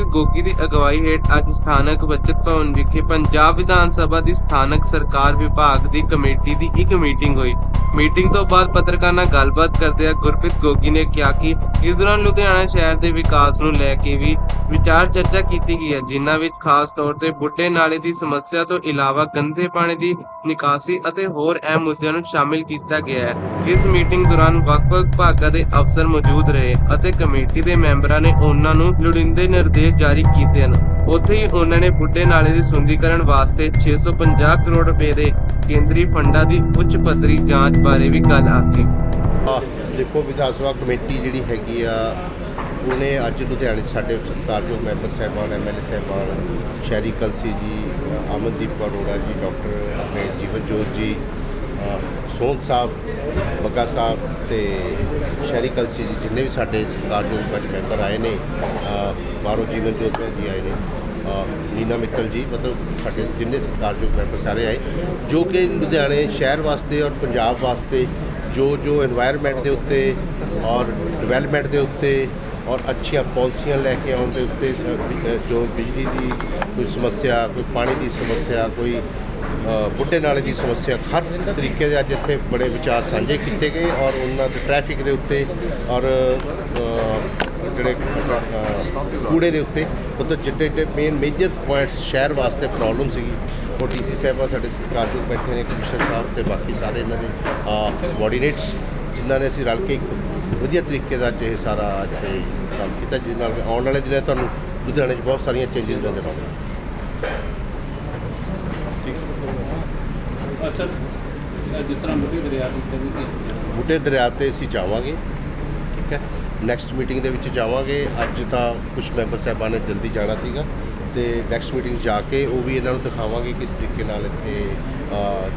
ਗੁਰਪ੍ਰੀਤ ਗੋਗੀ ਦੀ ਅਗਵਾਈ ਹੇਠ ਅੱਜ ਸਥਾਨਕ ਬਚਤ ਭਵਨ ਵਿਖੇ ਪੰਜਾਬ ਵਿਧਾਨ ਸਭਾ ਦੀ ਸਥਾਨਕ ਸਰਕਾਰ ਵਿਭਾਗ ਦੀ ਕਮੇਟੀ ਦੀ ਇੱਕ ਮੀਟਿੰਗ ਹੋਈ। ਮੀਟਿੰਗ ਤੋਂ ਬਾਅਦ ਪੱਤਰਕਾਰਾਂ ਨਾਲ ਗੱਲਬਾਤ ਕਰਦਿਆਂ ਗੁਰਪ੍ਰੀਤ ਗੋਗੀ ਨੇ ਕਿਹਾ ਕਿ ਇਸ ਦੌਰਾਨ ਲੁਧਿਆਣਾ ਸ਼ਹਿਰ ਦੇ ਵਿਕਾਸ ਨੂੰ ਲੈ ਕੇ ਵੀ ਵਿਚਾਰ ਚਰਚਾ ਕੀਤੀ ਗਈ ਹੈ, ਜਿਨ੍ਹਾਂ ਵਿੱਚ ਖਾਸ ਤੌਰ ਤੇ ਬੁੱਢੇ ਨਾਲੇ ਦੀ ਸਮੱਸਿਆ ਤੋਂ ਇਲਾਵਾ ਗੰਦੇ ਪਾਣੀ ਦੀ ਨਿਕਾਸੀ ਅਤੇ ਹੋਰ ਅਹਿਮ ਮੁੱਦਿਆਂ ਨੂੰ ਸ਼ਾਮਿਲ ਕੀਤਾ ਗਿਆ ਹੈ। ਇਸ ਮੀਟਿੰਗ ਦੌਰਾਨ ਵੱਖ-ਵੱਖ ਵਿਭਾਗਾਂ ਦੇ ਅਫਸਰ ਮੌਜੂਦ ਰਹੇ ਅਤੇ ਕਮੇਟੀ ਦੇ ਮੈਂਬਰਾਂ ਨੇ ਉਹਨਾਂ ਨੂੰ ਲੋੜੀਂਦੇ ਨਿਰਦੇਸ਼ ਜਾਰੀ ਕੀਤੇ ਹਨ। ਉੱਥੇ ਹੀ ਉਹਨਾਂ ਨੇ ਬੁੱਢੇ ਨਾਲੇ ਦੇ ਸੁੰਦੀਕਰਨ ਵਾਸਤੇ 650 ਕਰੋੜ ਰੁਪਏ ਦੇ ਕੇਂਦਰੀ ਫੰਡਾਂ ਦੀ ਉੱਚ ਪੱਧਰੀ ਜਾਂਚ ਬਾਰੇ ਵੀ ਗੱਲ ਆਖੀ। ਦੇਖੋ ਵਿਧਾਨ ਸਭਾ ਕਮੇਟੀ ਜਿਹੜੀ ਹੈਗੀ ਆ ਉਹਨੇ ਅੱਜ ਲੁਧਿਆਣੇ 'ਚ ਸਾਡੇ ਸਤਿਕਾਰਯੋਗ ਮੈਂਬਰ ਸਾਹਿਬਾਨ ਐਮਐਲਏ ਸਾਹਿਬਾਨ ਸ਼ਹਿਰੀ ਕਲਸੀ ਜੀ ਅਮਨਦੀਪ ਅਰੋੜਾ ਜੀ ਡਾਕਟਰ ਆਪਣੇ ਜੀਵਨ ਜੋਤ ਜੀ ਅ, ਸੋਹਣ ਸਾਹਿਬ ਬੱਗਾ ਸਾਹਿਬ ਤੇ ਸ਼ਹਿਰੀ ਕਲਸੀ ਜੀ ਜਿੰਨੇ ਵੀ ਸਾਡੇ ਸਤਿਕਾਰਯੋਗ ਅੱਜ ਮੈਂਬਰ ਆਏ ਨੇ ਅ, ਬਾਹਰੋਂ ਜੀਵਨ ਜੋਤ ਭੈਣ ਜੀ ਆਏ ਨੇ। ਨੀਨਾ ਮਿੱਤਲ ਜੀ, ਮਤਲਬ ਸਾਡੇ ਜਿੰਨੇ ਸਤਿਕਾਰਯੋਗ ਮੈਂਬਰ ਸਾਰੇ ਆਏ, ਜੋ ਕਿ ਲੁਧਿਆਣੇ ਸ਼ਹਿਰ ਵਾਸਤੇ ਔਰ ਪੰਜਾਬ ਵਾਸਤੇ, ਜੋ ਜੋ এনवायरमेंट ਦੇ ਉੱਤੇ ਔਰ ਡਿਵੈਲਪਮੈਂਟ ਦੇ ਉੱਤੇ ਔਰ ਅੱਛੀਆਂ ਪਾਲਿਸੀਆਂ ਲੈ ਕੇ ਆਉਣ ਦੇ ਉੱਤੇ ਜੋ ਬਿਜਲੀ ਦੀ ਕੋਈ ਸਮੱਸਿਆ, ਕੋਈ ਪਾਣੀ ਦੀ ਸਮੱਸਿਆ, ਕੋਈ ਬੁੱਢੇ ਨਾਲੇ ਦੀ ਸਮੱਸਿਆ, ਹਰ ਤਰੀਕੇ ਦੇ ਅੱਜ ਇੱਥੇ ਬੜੇ ਵਿਚਾਰ ਸਾਂਝੇ ਕੀਤੇ ਗਏ ਔਰ ਉਹਨਾਂ ਦੇ ਟ੍ਰੈਫਿਕ ਦੇ ਉੱਤੇ ਔਰ ਜਿਹੜੇ ਕੂੜੇ ਦੇ ਉੱਤੇ ਮਤਲਬ ਜਿਹੜੇ ਜਿਹੜੇ ਮੇਨ ਮੇਜਰ ਪੁਆਇੰਟਸ ਸ਼ਹਿਰ ਵਾਸਤੇ ਪ੍ਰੋਬਲਮ ਸੀਗੀ। ਉਹ ਡੀਸੀ ਸਾਹਿਬਾਂ ਸਾਡੇ ਸਤਿਕਾਰਯੋਗ ਬੈਠੇ ਨੇ ਕਮਿਸ਼ਨਰ ਸਾਹਿਬ ਤੇ ਬਾਕੀ ਸਾਰੇ ਇਹਨਾਂ ਦੇ ਕੋਆਰਡੀਨੇਟਸ ਜਿਨ੍ਹਾਂ ਨੇ ਅਸੀਂ ਰਲ ਕੇ ਵਧੀਆ ਤਰੀਕੇ ਦਾ ਇਹ ਸਾਰਾ ਅੱਜ ਕੰਮ ਕੀਤਾ ਜਿਸ ਨਾਲ ਆਉਣ ਵਾਲੇ ਦਿਨਾਂ ਤੁਹਾਨੂੰ ਲੁਧਿਆਣੇ 'ਚ ਬਹੁਤ ਸਾਰੀਆਂ ਚੇਂਜਸ ਨਜ਼ਰ ਆਉਣਗੀਆਂ। ਅਸਲ ਜਿਸ ਤਰ੍ਹਾਂ ਮੁੱਢੀ ਦਰਿਆ ਸੀ ਬੂਟੇ ਦਰਿਆ ਤੇ ਅਸੀਂ ਜਾਵਾਂਗੇ ਠੀਕ ਹੈ? ਨੈਕਸਟ ਮੀਟਿੰਗ ਦੇ ਵਿੱਚ ਜਾਵਾਂਗੇ। ਅੱਜ ਤਾਂ ਕੁਝ ਮੈਂਬਰ ਸਾਹਿਬਾਨ ਨੇ ਜਲਦੀ ਜਾਣਾ ਸੀਗਾ ਤੇ ਨੈਕਸਟ ਮੀਟਿੰਗ ਜਾ ਕੇ ਉਹ ਵੀ ਇਹਨਾਂ ਨੂੰ ਦਿਖਾਵਾਂਗੇ ਕਿਸ ਤਰੀਕੇ ਨਾਲ ਇੱਥੇ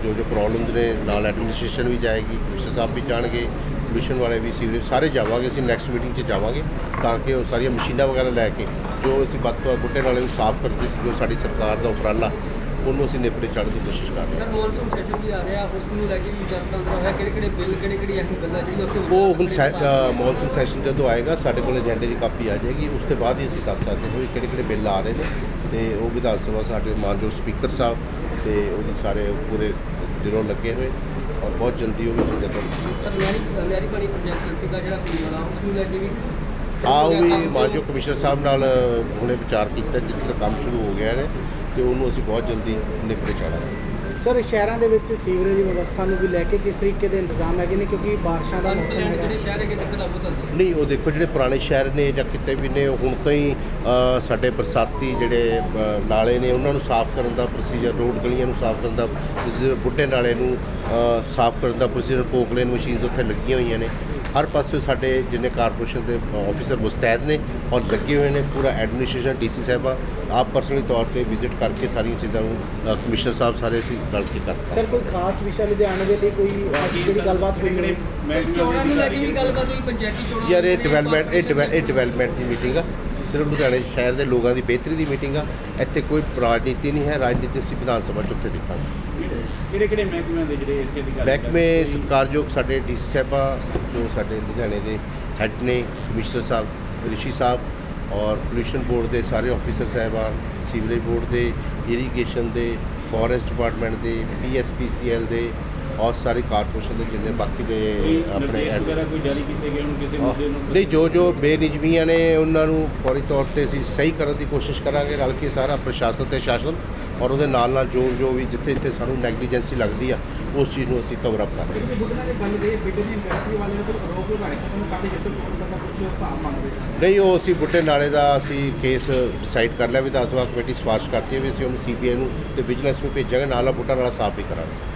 ਜੋ ਜੋ ਪ੍ਰੋਬਲਮਸ ਨੇ, ਨਾਲ ਐਡਮਿਨਿਸਟ੍ਰੇਸ਼ਨ ਵੀ ਜਾਏਗੀ ਕਮਿਸ਼ਨਰ ਸਾਹਿਬ ਵੀ ਜਾਣਗੇ ਕਮਿਸ਼ਨ ਵਾਲੇ ਵੀ ਸੀਵਰੇਜ ਸਾਰੇ ਜਾਵਾਂਗੇ ਅਸੀਂ ਨੈਕਸਟ ਮੀਟਿੰਗ 'ਚ ਜਾਵਾਂਗੇ ਤਾਂ ਕਿ ਉਹ ਸਾਰੀਆਂ ਮਸ਼ੀਨਾਂ ਵਗੈਰਾ ਲੈ ਕੇ ਜੋ ਅਸੀਂ ਵੱਧ ਤੋਂ ਵੱਧ ਬੂਟੇ ਨਾਲੇ ਨੂੰ ਸਾਫ਼ ਕਰਦੇ ਜੋ ਸਾਡੀ ਸਰਕਾਰ ਦਾ ਉਪਰਾਲਾ ਉਹਨੂੰ ਅਸੀਂ ਨਿਪਰੇ ਚੜ੍ਹਨ ਦੀ ਕੋਸ਼ਿਸ਼ ਕਰ ਰਹੇ ਹਾਂ। ਸਰ ਮੌਨਸੂਨ ਸੈਸ਼ਨ ਵੀ ਆ ਰਿਹਾ ਉਸ ਨੂੰ ਲੈ ਕੇ ਵੀ ਦਸ ਪੰਦਰਾਂ ਹੋਇਆ ਕਿਹੜੇ ਕਿਹੜੇ ਬਿੱਲ ਕਿਹੜੇ ਕਿਹੜੀ ਅਹਿਮ ਗੱਲਾਂ ਜਿਹੜੀਆਂ ਉੱਥੇ ਉਹ ਹੁਣ ਮੌਨਸੂਨ ਸੈਸ਼ਨ ਜਦੋਂ ਆਏਗਾ ਸਾਡੇ ਕੋਲ ਏਜੰਡੇ ਦੀ ਕਾਪੀ ਆ ਜਾਏਗੀ ਉਸ ਤੋਂ ਬਾਅਦ ਹੀ ਅਸੀਂ ਦੱਸ ਸਕਦੇ ਹਾਂ ਵੀ ਕਿਹੜੇ ਕਿਹੜੇ ਬਿੱਲ ਆ ਰਹੇ ਨੇ। ਤੇ ਉਹ ਵਿਧਾਨ ਸਭਾ ਸਾਡੇ ਮਾਨਯੋਗ ਸਪੀਕਰ ਸਾਹਿਬ ਤੇ ਉਹਦੀ ਸਾਰੇ ਪੂਰੇ ਦਿਨੋਂ ਲੱਗੇ ਹੋਏ ਔਰ ਬਹੁਤ ਜਲਦੀ ਉਹ ਵੀ ਮੈਰੀ ਮੈਰੀ ਪਾਣੀ ਪ੍ਰੋਜੈਕਟ ਸੀਗਾ ਜਿਹੜਾ ਪੀਣ ਉਸ ਨੂੰ ਲੈ ਕੇ ਵੀ ਆ ਉਹ ਵੀ ਮਾਨਯੋਗ ਕਮਿਸ਼ਨਰ ਸਾਹਿਬ ਨਾਲ ਹੁਣੇ ਵਿਚਾਰ ਕੀਤਾ ਜਿਸ ਦਾ ਕੰਮ ਸ਼ੁਰੂ ਹੋ ਗਿਆ ਨੇ ਤੇ ਉਹਨੂੰ ਅਸੀਂ ਬਹੁਤ ਜਲਦੀ ਨਿਪਟੇ ਚਾੜਾਂਗੇ ਸਰ ਸ਼ਹਿਰਾਂ ਦੇ ਵਿੱਚ ਸੀਵਰੇਜ ਦੀ ਵਿਵਸਥਾ ਨੂੰ ਵੀ ਲੈ ਕੇ ਕਿਸ ਤਰੀਕੇ ਦੇ ਇੰਤਜ਼ਾਮ ਹੈਗੇ ਨੇ? ਕਿਉਂਕਿ ਬਾਰਿਸ਼ਾਂ ਦਾ ਮੌਸਮ ਹੈਗਾ। ਨਹੀਂ ਉਹ ਦੇਖੋ ਜਿਹੜੇ ਪੁਰਾਣੇ ਸ਼ਹਿਰ ਨੇ ਜਾਂ ਕਿਤੇ ਵੀ ਨੇ ਹੁਣ ਤੋਂ ਹੀ ਅ, ਸਾਡੇ ਬਰਸਾਤੀ ਜਿਹੜੇ ਅ, ਨਾਲੇ ਨੇ ਉਹਨਾਂ ਨੂੰ ਸਾਫ਼ ਕਰਨ ਦਾ ਪ੍ਰੋਸੀਜਰ ਰੋਡ ਗਲੀਆਂ ਨੂੰ ਸਾਫ਼ ਕਰਨ ਦਾ procedure, ਬੁੱਢੇ ਨਾਲੇ ਨੂੰ ਅ, ਸਾਫ਼ ਕਰਨ ਦਾ ਪ੍ਰੋਸੀਜਰ ਪੋਕਲੇਨ ਮਸ਼ੀਨਸ ਉੱਥੇ ਲੱਗੀਆਂ ਹੋਈਆਂ ਨੇ। ਹਰ ਪਾਸੇ ਸਾਡੇ ਜਿੰਨੇ ਕਾਰਪੋਰੇਸ਼ਨ ਦੇ ਆਫੀਸਰ ਮੁਸਤੈਦ ਨੇ ਔਰ ਲੱਗੇ ਹੋਏ ਨੇ ਪੂਰਾ ਐਡਮਿਨਿਸਟ੍ਰੇਸ਼ਨ ਡੀਸੀ ਸਾਹਿਬਾ ਆਪ ਪਰਸਨਲੀ ਤੌਰ ਤੇ ਵਿਜ਼ਿਟ ਕਰਕੇ ਸਾਰੀਆਂ ਚੀਜ਼ਾਂ ਨੂੰ ਕਮਿਸ਼ਨਰ ਸਾਹਿਬ ਸਾਰੇ ਅਸੀਂ ਰਲ ਕੇ ਕਰਦੇ ਸਰ ਕੋਈ ਖਾਸ ਵਿਸ਼ਾ ਲੁਧਿਆਣੇ ਦੇ ਲਈ ਕੋਈ ਜਿਹੜੀ ਗੱਲਬਾਤ ਹੋਈ ਹੋਵੇ? ਚੋਣਾਂ ਨੂੰ ਲੈ ਕੇ ਵੀ ਗੱਲਬਾਤ ਹੋਈ ਪੰਚਾਇਤੀ ਚੋਣਾਂ ਯਾਰ ਇਹ ਡਿਵੈਲਪਮੈਂਟ ਇਹ ਡਿਵੈ- ਇਹ ਡਿਵੈਲਪਮੈਂਟ ਦੀ ਮੀਟਿੰਗ ਆ। ਸਿਰਫ ਲੁਧਿਆਣੇ ਸ਼ਹਿਰ ਦੇ ਲੋਕਾਂ ਦੀ ਬਿਹਤਰੀ ਦੀ ਮੀਟਿੰਗ ਆ। ਇੱਥੇ ਕੋਈ ਰਾਜਨੀਤੀ ਨਹੀਂ ਹੈ ਰਾਜਨੀਤੀ ਅਸੀਂ ਵਿਧਾਨ ਸਭਾ ਚ ਉੱਥੇ ਦੇਖਾਂਗੇ। ਕਿਹੜੇ ਕਿਹੜੇ ਮਹਿਕਮਿਆਂ ਦੇ ਜਿਹੜੇ ਇੱਥੇ ਦੀ ਗੱਲ ਮਹਿਕਮੇ ਸਤਿਕਾਰਯੋਗ ਸਾਡੇ ਡੀਸੀ ਸਾਹਿਬਾ ਜੋ ਸਾਡੇ ਲੁਧਿਆਣੇ ਦੇ ਹੈੱਡ ਨੇ ਕਮਿਸ਼ਨਰ ਸਾਹਿਬ ਰਿਸ਼ੀ ਸਾਹਿਬ ਔਰ ਪੋਲਿਊਸ਼ਨ ਬੋਰਡ ਦੇ ਸਾਰੇ ਆਫੀਸਰ ਸਾਹਿਬਾਨ ਸੀਵਰੇਜ ਬੋਰਡ ਦੇ ਇਰੀਗੇਸ਼ਨ ਦੇ ਫੋਰੈਸਟ ਡਿਪਾਰਟਮੈਂਟ ਦੇ ਪੀਐਸਪੀਸੀਐਲ ਦੇ ਔਰ ਸਾਰੇ ਕਾਰਪੋਰੇਸ਼ਨ ਦੇ ਜਿੰਨੇ ਬਾਕੀ ਦੇ ਆਪਣੇ ਵਗੈਰਾ ਕੋਈ ਜਾਰੀ ਕੀਤੇ ਗਏ ਹੁਣ ਕਿਸੇ ਮੁੱਦੇ ਨੂੰ ਨਹੀਂ ਜੋ ਜੋ ਬੇਨਿਜਮੀਆਂ ਨੇ ਉਹਨਾਂ ਨੂੰ ਫੌਰੀ ਤੌਰ ਤੇ ਅਸੀਂ ਸਹੀ ਕਰਨ ਦੀ ਕੋਸ਼ਿਸ਼ ਕਰਾਂਗੇ ਰਲ ਕੇ ਸਾਰਾ ਪ੍ਰਸ਼ਾਸਨ ਤੇ ਸ਼ਾਸਨ ਔਰ ਉਹਦੇ ਨਾਲ ਨਾਲ ਜੋ ਜੋ ਵੀ ਜਿੱਥੇ ਜਿੱਥੇ ਸਾਨੂੰ ਨੈਗਲੀਜੈਂਸੀ ਲੱਗਦੀ ਆ ਉਸ ਚੀਜ਼ ਨੂੰ ਅਸੀਂ ਕਵਰ ਅਪ ਕਰਾਂਗੇ ਨਹੀਂ ਉਹ ਅਸੀਂ ਬੁੱਟੇ ਨਾਲੇ ਦਾ ਅਸੀਂ ਕੇਸ ਡਿਸਾਈਡ ਕਰ ਲਿਆ ਵਿਧਾਨ ਸਭਾ ਕਮੇਟੀ ਸਿਫਾਰਿਸ਼ ਕਰਤੀ ਹੈ ਵੀ ਅਸੀਂ ਉਹਨੂੰ ਸੀਬੀਆਈ ਨੂੰ ਤੇ ਵਿਜੀਲੈਂਸ ਨੂੰ ਭੇਜਾਂਗੇ ਨਾਲ ਨਾਲ ਬੁੱਟਾ ਨਾਲਾ ਸਾਫ਼ ਵੀ ਕਰਾਂਗੇ।